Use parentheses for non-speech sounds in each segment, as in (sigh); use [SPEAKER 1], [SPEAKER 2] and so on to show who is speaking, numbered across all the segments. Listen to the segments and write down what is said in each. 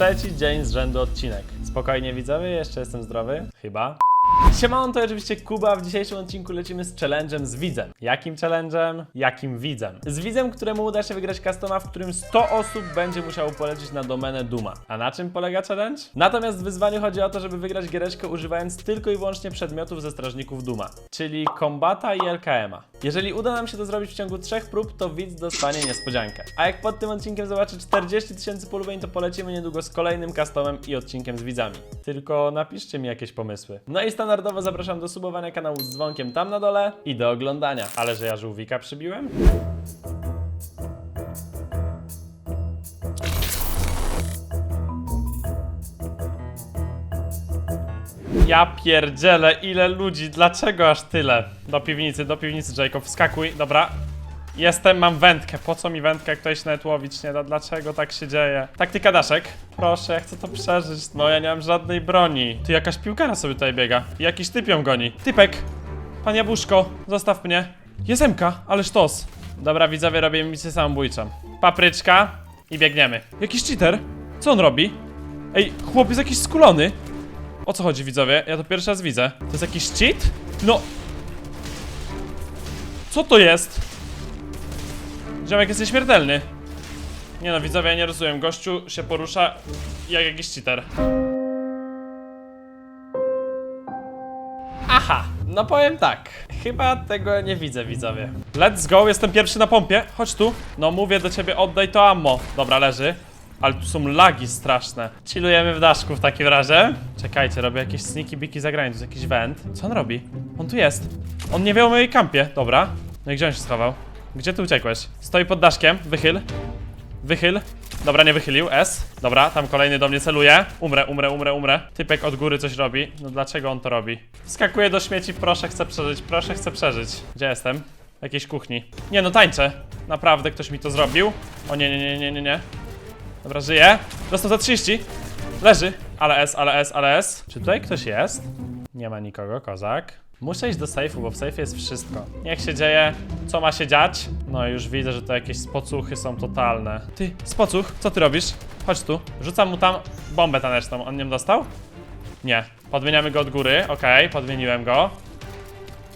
[SPEAKER 1] trzeci dzień z rzędu odcinek. Spokojnie widzowie, jeszcze jestem zdrowy. Chyba. Siemano, to oczywiście Kuba. W dzisiejszym odcinku lecimy z challenge'em z widzem. Jakim challenge'em? Jakim widzem? Z widzem, któremu uda się wygrać customa, w którym 100 osób będzie musiało polecieć na domenę Duma. A na czym polega challenge? Natomiast w wyzwaniu chodzi o to, żeby wygrać giereczkę używając tylko i wyłącznie przedmiotów ze strażników Duma, czyli kombata i LKM-a. Jeżeli uda nam się to zrobić w ciągu trzech prób, to widz dostanie niespodziankę. A jak pod tym odcinkiem zobaczy 40 tysięcy polubień, to polecimy niedługo z kolejnym customem i odcinkiem z widzami. Tylko napiszcie mi jakieś pomysły. No i standardowo zapraszam do subowania kanału z dzwonkiem tam na dole i do oglądania. Ale że ja żółwika przybiłem? Ja pierdzielę, ile ludzi, dlaczego aż tyle? Do piwnicy, do piwnicy, Jacob, wskakuj, dobra. Jestem, mam wędkę, po co mi wędka, jak ktoś nawet łowić nie da, dlaczego tak się dzieje? Taktyka daszek, proszę, ja chcę to przeżyć, no ja nie mam żadnej broni. Ty, jakaś piłkara sobie tutaj biega, jakiś typ ją goni. Typek, pan Jabłuszko, zostaw mnie. Jezemka, ale sztos. Dobra, widzowie, robię misję samobójczą. Papryczka i biegniemy. Jakiś cheater? Co on robi? Ej, chłop jest jakiś skulony. O co chodzi, widzowie? Ja to pierwszy raz widzę. To jest jakiś cheat? No. Co to jest? Ziomek jest nieśmiertelny. Nie no, widzowie, ja nie rozumiem. Gościu się porusza jak jakiś cheater. Aha, no powiem tak. Chyba tego nie widzę, widzowie. Let's go, jestem pierwszy na pompie. Chodź tu. No mówię do ciebie, oddaj to ammo. Dobra, leży. Ale tu są lagi straszne. Chillujemy w daszku w takim razie. Czekajcie, robię jakieś sneaky biki zagranie. Tu jest jakiś węd. Co on robi? On tu jest. On nie wie o mojej kampie. Dobra. No i gdzie on się schował? Gdzie ty uciekłeś? Stoi pod daszkiem. Wychyl. Wychyl. Dobra, nie wychylił. S. Dobra, tam kolejny do mnie celuje. Umrę, umrę, umrę, umrę. Typek od góry coś robi. No dlaczego on to robi? Skakuje do śmieci. Proszę, chcę przeżyć. Proszę, chcę przeżyć. Gdzie jestem? W jakiejś kuchni. Nie no, tańczę. Naprawdę ktoś mi to zrobił. O nie, nie, nie, nie, nie, nie. Dobra, żyje. Dostał za 30. Leży. Ale S, ale S, ale S. Czy tutaj ktoś jest? Nie ma nikogo, kozak. Muszę iść do sejfu, bo w sejfie jest wszystko. Niech się dzieje, co ma się dziać. No już widzę, że to jakieś spocuchy są totalne. Ty, spocuch, co ty robisz? Chodź tu. Rzucam mu tam bombę taneczną. On nią dostał? Nie. Podmieniamy go od góry. Okej, podmieniłem go.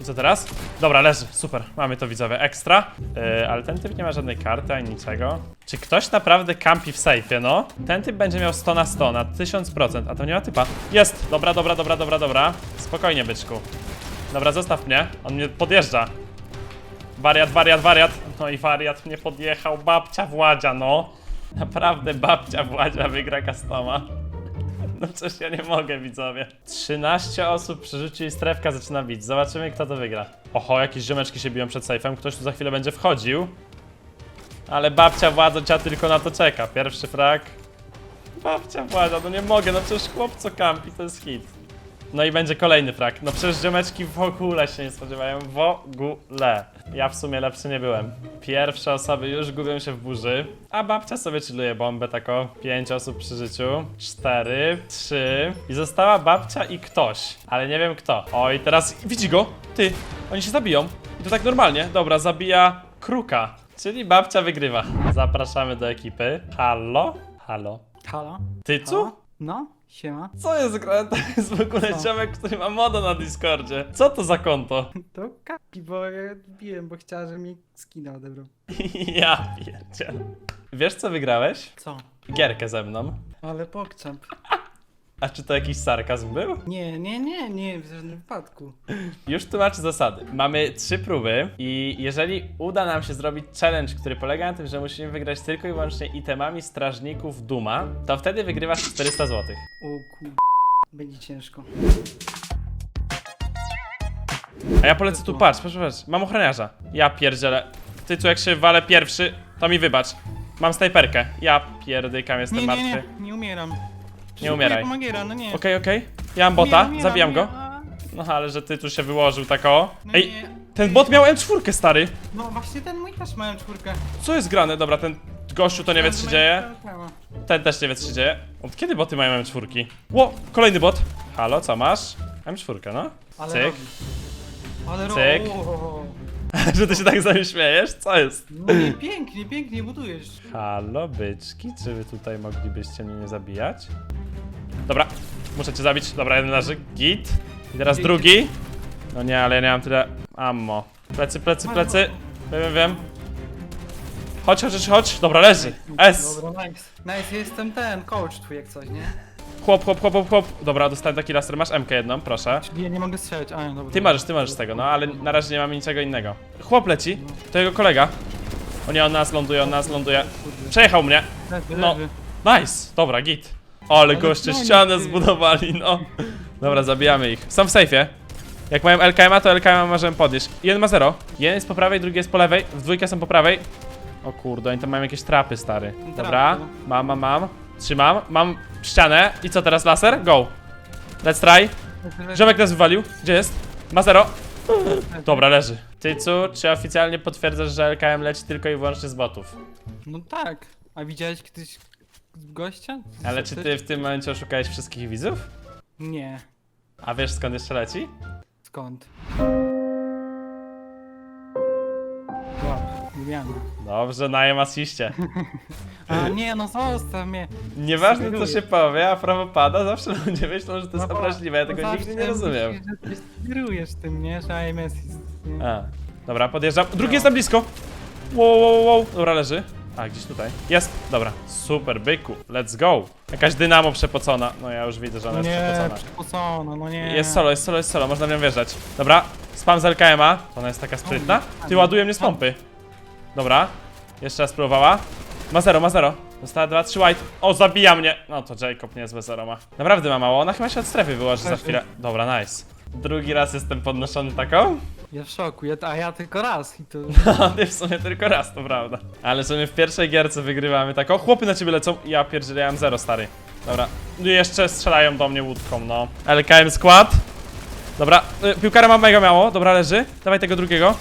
[SPEAKER 1] I co teraz? Dobra, leży, super, mamy to widzowie, ekstra. Yy, ale ten typ nie ma żadnej karty ani niczego. Czy ktoś naprawdę kampi w sejfie, no? Ten typ będzie miał 100 na 100, na 1000%, a to nie ma typa. Jest! Dobra, dobra, dobra, dobra, dobra. Spokojnie, byczku. Dobra, zostaw mnie, on mnie podjeżdża. Wariat, wariat, wariat. No i wariat mnie podjechał, babcia Władzia, no. Naprawdę babcia Władzia wygra customa. (laughs) No przecież ja nie mogę, widzowie. 13 osób przerzuci i strefka zaczyna bić. Zobaczymy, kto to wygra. Oho, jakieś ziomeczki się biją przed sejfem. Ktoś tu za chwilę będzie wchodził. Ale babcia Władza tylko na to czeka. Pierwszy frag. Babcia Władza, no nie mogę, no przecież chłopco kampi, to jest hit. No i będzie kolejny frag. No przecież ziomeczki w ogóle się nie spodziewają. W ogóle. Ja w sumie lepszy nie byłem. Pierwsze osoby już gubią się w burzy, a babcia sobie chilluje bombę tako. Pięć osób przy życiu. Cztery, trzy. I została babcia i ktoś. Ale nie wiem kto. Oj, teraz widzi go? Ty, oni się zabiją. I to tak normalnie. Dobra, zabija kruka. Czyli babcia wygrywa. Zapraszamy do ekipy. Halo? Halo?
[SPEAKER 2] Halo?
[SPEAKER 1] Tycu?
[SPEAKER 2] Halo? No, siema.
[SPEAKER 1] Co jest grane? To jest w ogóle
[SPEAKER 2] Co?
[SPEAKER 1] ziomek, który ma moda na Discordzie. Co to za konto?
[SPEAKER 2] To kapi, bo ja biłem, bo chciała, że mi skina odebrał. (laughs)
[SPEAKER 1] ja pierdzielę. Wiesz co wygrałeś?
[SPEAKER 2] Co?
[SPEAKER 1] Gierkę ze mną.
[SPEAKER 2] Ale pokczamp.
[SPEAKER 1] A czy to jakiś sarkazm był?
[SPEAKER 2] Nie, nie, nie, nie, w żadnym wypadku.
[SPEAKER 1] Już tłumaczę zasady. Mamy trzy próby i jeżeli uda nam się zrobić challenge, który polega na tym, że musimy wygrać tylko i wyłącznie itemami strażników Duma, to wtedy wygrywasz 400 zł.
[SPEAKER 2] O kur... Będzie ciężko.
[SPEAKER 1] A ja polecę tu, patrz, patrz, patrz. Mam ochroniarza. Ja pierdzielę. Ty tu jak się walę pierwszy, to mi wybacz. Mam snajperkę. Ja pierdykam, jestem
[SPEAKER 2] Nie, nie,
[SPEAKER 1] martwy.
[SPEAKER 2] nie, nie umieram.
[SPEAKER 1] Nie umieraj.
[SPEAKER 2] No nie.
[SPEAKER 1] Okej, okej. Ja mam bota,
[SPEAKER 2] Umieram,
[SPEAKER 1] zabijam go.
[SPEAKER 2] umieram,
[SPEAKER 1] No ale że ty tu się wyłożył tak o.
[SPEAKER 2] No
[SPEAKER 1] Ej,
[SPEAKER 2] nie.
[SPEAKER 1] ten bot miał M4 stary.
[SPEAKER 2] No właśnie ten mój też mają czwórkę.
[SPEAKER 1] Co jest grane? Dobra, ten gościu to nie wie co się dzieje. Ten też nie wie co się dzieje. Od kiedy boty mają M4? Ło, kolejny bot. Halo, co masz? M4, no.
[SPEAKER 2] Ale
[SPEAKER 1] Cyk.
[SPEAKER 2] robi. Ale.
[SPEAKER 1] Cyk.
[SPEAKER 2] O, (laughs)
[SPEAKER 1] Że ty się tak z nami śmiejesz? Co jest?
[SPEAKER 2] No nie, pięknie, pięknie budujesz.
[SPEAKER 1] Halo, byczki, czy wy tutaj moglibyście mnie nie zabijać? Dobra, muszę cię zabić. Dobra, jeden leży, git. I teraz
[SPEAKER 2] Dzięki.
[SPEAKER 1] drugi. No nie, ale ja nie mam tyle ammo. Plecy, plecy, plecy. Wiem, wiem, wiem. Chodź, chodź, chodź, chodź. Dobra, leży. S.
[SPEAKER 2] Dobra, nice. Nice, jestem ten, coach twój jak coś, nie?
[SPEAKER 1] Chłop, chłop, chłop, chłop, chłop. Dobra, dostałem taki laser. Masz MK jedną, proszę.
[SPEAKER 2] Ja nie mogę strzelać, a dobra.
[SPEAKER 1] Ty możesz, ty możesz z tego, no ale na razie nie mamy niczego innego. Chłop leci, to jego kolega. O nie, on nas ląduje, on nas ląduje. Przejechał mnie. No. Nice, dobra, git. Ale goście ścianę zbudowali, no. Dobra, zabijamy ich. Są w sejfie. Jak mają LKM-a, to LKM-a możemy podnieść. Jeden ma zero. Jeden jest po prawej, drugi jest po lewej. W dwójkę są po prawej. O kurde, oni tam mają jakieś trapy, stary. Dobra,
[SPEAKER 2] no.
[SPEAKER 1] mam, mam, mam. Trzymam, mam ścianę. I co teraz, laser? Go. Let's try.
[SPEAKER 2] Leży.
[SPEAKER 1] Ziomek nas wywalił. Gdzie jest? Ma zero. Dobra, leży. Tycu, czy oficjalnie potwierdzasz, że LKM leci tylko i wyłącznie z botów?
[SPEAKER 2] No tak. A widziałeś kiedyś gościa?
[SPEAKER 1] Ale czy ty w tym momencie oszukałeś wszystkich widzów?
[SPEAKER 2] Nie.
[SPEAKER 1] A wiesz skąd jeszcze leci?
[SPEAKER 2] Skąd? Wow, Juliana.
[SPEAKER 1] Dobrze, najem asiście. (laughs)
[SPEAKER 2] A nie, no zostaw mnie.
[SPEAKER 1] Nieważne co się powie, a prawo pada, zawsze ludzie myślą, że to jest
[SPEAKER 2] No
[SPEAKER 1] obraźliwe, ja tego nigdy nie rozumiem.
[SPEAKER 2] Sugerujesz tym, nie? Że IMS jest... nie?
[SPEAKER 1] A, dobra, podjeżdżam. Drugi jest tam blisko. Wow, wow, wow, dobra, leży. A, gdzieś tutaj. Jest, dobra. Super, byku, let's go. Jakaś dynamo przepocona. No ja już widzę, że ona jest
[SPEAKER 2] Nie,
[SPEAKER 1] przepocona.
[SPEAKER 2] przepocona, no nie.
[SPEAKER 1] Jest solo, jest solo, jest solo, można w nią wjeżdżać. Dobra, spam z LKM-a. Ona jest taka sprytna. Ty ładuje mnie z pompy. Dobra, jeszcze raz próbowała. Ma zero, ma zero. Została dwa, trzy white. O, zabija mnie. No to Jacob niezłe zero ma. Naprawdę ma mało, ona chyba się od strefy wyłoży za
[SPEAKER 2] Leży.
[SPEAKER 1] chwilę. Dobra, nice. Drugi raz jestem podnoszony taką.
[SPEAKER 2] Ja w szoku, ja, a ja tylko raz i to...
[SPEAKER 1] A (laughs) ty w sumie tylko raz, to prawda. Ale że my w pierwszej gierce wygrywamy tak. O, chłopy na ciebie lecą. Ja pierdzielę, ja mam zero, stary. Dobra. No jeszcze strzelają do mnie łódką, no. LKM skład. Dobra, y, piłkara mam mega mało. Dobra, leży. Dawaj tego drugiego.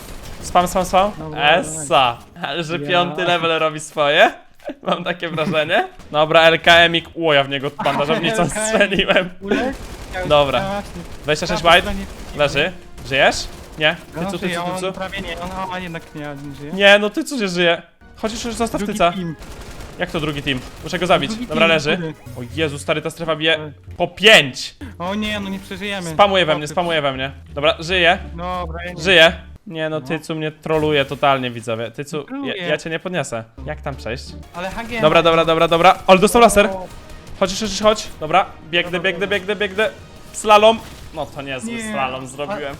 [SPEAKER 1] Spam, spam, spam.
[SPEAKER 2] Dobra,
[SPEAKER 1] Essa. Ale że piąty level robi swoje. (laughs) Mam takie wrażenie. Dobra, LKM-ik. O, ja w niego (laughs) bandażownicą strzeliłem.
[SPEAKER 2] Ja-
[SPEAKER 1] Dobra.
[SPEAKER 2] ja właśnie-
[SPEAKER 1] 26
[SPEAKER 2] ja stronie-
[SPEAKER 1] Leży. Żyjesz? Nie.
[SPEAKER 2] No,
[SPEAKER 1] Ty co, ty
[SPEAKER 2] żyje,
[SPEAKER 1] co, ty
[SPEAKER 2] on
[SPEAKER 1] co?
[SPEAKER 2] prawie nie, on a, jednak nie, nie żyje.
[SPEAKER 1] Nie, no ty co nie żyje. Chociaż już zostaw
[SPEAKER 2] Drugi
[SPEAKER 1] tyca.
[SPEAKER 2] team.
[SPEAKER 1] Jak to drugi team? Muszę go zabić.
[SPEAKER 2] Drugi
[SPEAKER 1] Dobra,
[SPEAKER 2] team,
[SPEAKER 1] leży. O Jezu, stary, ta strefa bije po 5.
[SPEAKER 2] O nie, no nie przeżyjemy.
[SPEAKER 1] Spamuje we mnie, spamuje we mnie. Dobra, żyje,
[SPEAKER 2] Dobra, ja nie.
[SPEAKER 1] żyje. Nie no, Tycu mnie troluje totalnie, widzowie. Tycu, ja,
[SPEAKER 2] Troluje.
[SPEAKER 1] ja cię nie podniosę. Jak tam przejść?
[SPEAKER 2] Ale HG.
[SPEAKER 1] Dobra, dobra, dobra, dobra. Ale dostał laser. Chodź, chodź, chodź. Dobra, biegnę, biegnę, biegnę, biegnę. Slalom. No to niezły
[SPEAKER 2] Nie.
[SPEAKER 1] slalom zrobiłem.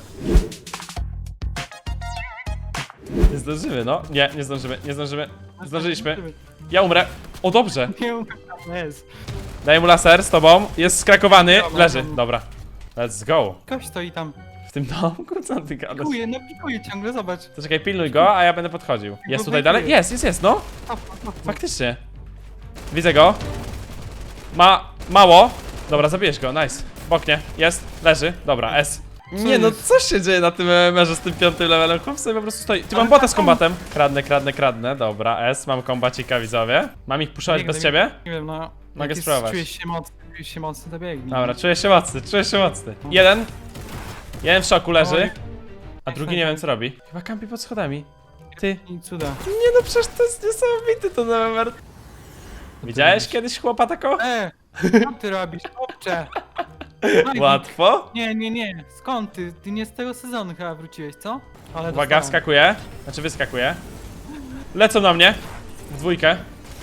[SPEAKER 1] Nie zdążymy, no. Nie, nie zdążymy, nie zdążymy. Zdążyliśmy. Ja umrę. O, dobrze. (laughs)
[SPEAKER 2] Nie umiem.
[SPEAKER 1] Daję mu laser z tobą. Jest skrakowany. Leży.
[SPEAKER 2] dobra.
[SPEAKER 1] Dobra. Let's go.
[SPEAKER 2] Ktoś stoi tam.
[SPEAKER 1] Tym domku? Co ty gadasz?
[SPEAKER 2] Pikuje, no pikuje ciągle, zobacz.
[SPEAKER 1] To czekaj, pilnuj go, a ja będę podchodził. Jest
[SPEAKER 2] No,
[SPEAKER 1] tutaj dalej? Jest, jest, jest, no. Faktycznie. Widzę go. Ma mało. Dobra, zabijesz go, nice. Boknie, jest, leży. Dobra, S. Nie no, co się dzieje na tym MMR-ze z tym piątym levelem? Chłop sobie po prostu stoi. Ty mam bota z kombatem. Kradnę, kradnę, kradnę. Dobra, S, mam kombacika, widzowie. Mam ich puszować bez ciebie?
[SPEAKER 2] Nie wiem, no.
[SPEAKER 1] Mogę spróbować.
[SPEAKER 2] Czujesz się mocny, czujesz się mocny, to biegnij.
[SPEAKER 1] Dobra, czuję się mocny, czuję się mocny. Jeden. Jeden w szoku leży. A drugi nie wiem co robi. Chyba kampi pod schodami. Ty.
[SPEAKER 2] I cuda.
[SPEAKER 1] Nie no, przecież to jest niesamowity ten MMR. Widziałeś kiedyś chłopa tako?
[SPEAKER 2] E, co ty robisz, chłopcze? No
[SPEAKER 1] Łatwo.
[SPEAKER 2] Nie, nie, nie. Skąd ty? Ty nie z tego sezonu chyba wróciłeś, co? Ale
[SPEAKER 1] Uwaga,
[SPEAKER 2] dostałem.
[SPEAKER 1] wskakuje. Znaczy wyskakuje. Lecą na mnie. W dwójkę.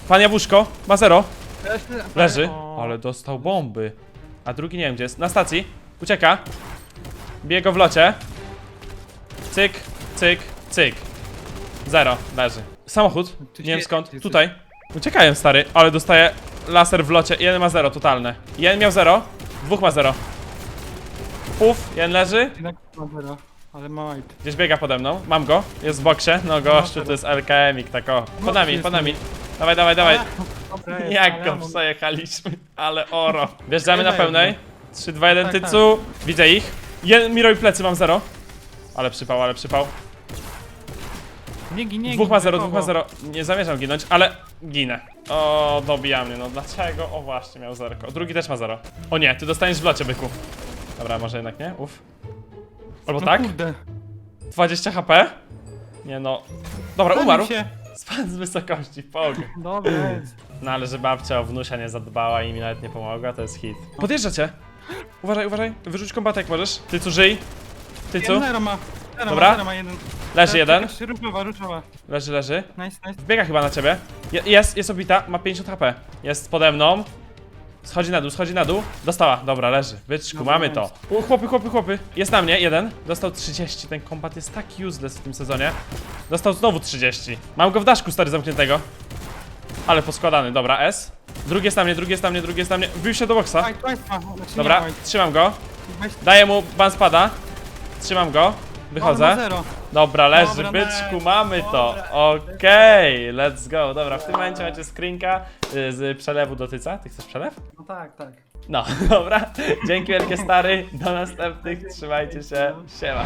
[SPEAKER 1] Pan Jawuszko ma zero.
[SPEAKER 2] Leży.
[SPEAKER 1] Leży.
[SPEAKER 2] O.
[SPEAKER 1] Ale dostał bomby. A drugi nie wiem gdzie jest. Na stacji. Ucieka. Bije go w locie. Cyk, cyk, cyk. Zero. Leży. Samochód. Nie wiem skąd. Tutaj. Uciekają stary, ale dostaje laser w locie. Jeden ma zero, totalne. Jeden miał zero. Dwóch ma zero. Puf, jeden leży.
[SPEAKER 2] Jednak ma zero, ale ma.
[SPEAKER 1] Gdzieś biega pode mną. Mam go. Jest w boksie. No gościu,
[SPEAKER 2] No,
[SPEAKER 1] to jest LKM-ik, tak o.
[SPEAKER 2] No,
[SPEAKER 1] Pod nami, pod nami. Dawaj, dawaj, dawaj. Jak go przejechaliśmy, ale oro. (laughs) Wjeżdżamy na pełnej. 3, 2, 1,
[SPEAKER 2] Tak,
[SPEAKER 1] tycu. Widzę ich. Jeden mi robi plecy, mam zero. Ale przypał, ale przypał.
[SPEAKER 2] Nie gin, nie
[SPEAKER 1] Dwóch ma zero, dwóch ma zero. Nie zamierzam ginąć, ale ginę. O, dobija mnie, no dlaczego? O właśnie, miał zerko. Drugi też ma zero. O nie, ty dostaniesz w locie, byku. Dobra, może jednak nie? Uf. Albo
[SPEAKER 2] No
[SPEAKER 1] tak?
[SPEAKER 2] kurde.
[SPEAKER 1] 20 HP. Nie no. Dobra, umarł.
[SPEAKER 3] się.
[SPEAKER 1] Spadł z wysokości, pog.
[SPEAKER 2] Dobra.
[SPEAKER 1] No ale że babcia o wnusia nie zadbała i mi nawet nie pomogła, to jest hit. Podjeżdżacie. Uważaj, uważaj. Wyrzuć kombatek możesz. Ty co, żyj. Ty co?
[SPEAKER 3] Zero ma. Zero
[SPEAKER 1] Dobra.
[SPEAKER 3] Ma, zero ma jeden.
[SPEAKER 1] Leży jeden.
[SPEAKER 3] Różowa, różowa.
[SPEAKER 1] Leży, leży.
[SPEAKER 3] Nice, nice.
[SPEAKER 1] Wbiega chyba na ciebie. Je, jest, jest obita, ma 50 HP. Jest pode mną. Schodzi na dół, schodzi na dół. Dostała, dobra, leży.
[SPEAKER 3] Dobra,
[SPEAKER 1] mamy to. U, chłopy, chłopy, chłopy. Jest na mnie, jeden. Dostał 30. Ten kombat jest tak useless w tym sezonie. Dostał znowu 30. Mam go w daszku, stary, zamkniętego. Ale poskładany, dobra, S. Drugi jest na mnie, drugi jest na mnie, drugi jest na mnie. Wbił się do boksa.
[SPEAKER 3] Ma. Znaczy
[SPEAKER 1] Dobra,
[SPEAKER 3] nie
[SPEAKER 1] trzymam go.
[SPEAKER 3] Weź-
[SPEAKER 1] Daję mu ban spada. Trzymam go. Wychodzę.
[SPEAKER 3] zero.
[SPEAKER 1] Dobra, leży,
[SPEAKER 3] Dobra,
[SPEAKER 1] byczku,
[SPEAKER 3] nice.
[SPEAKER 1] mamy to.
[SPEAKER 2] Dobra.
[SPEAKER 1] Okej, let's go. Dobra, w tym momencie macie screenka y, z przelewu do tyca. Ty chcesz przelew?
[SPEAKER 2] No tak, tak.
[SPEAKER 1] No, (laughs) dobra. Dzięki wielkie stary. Do następnych. Trzymajcie się. Siema.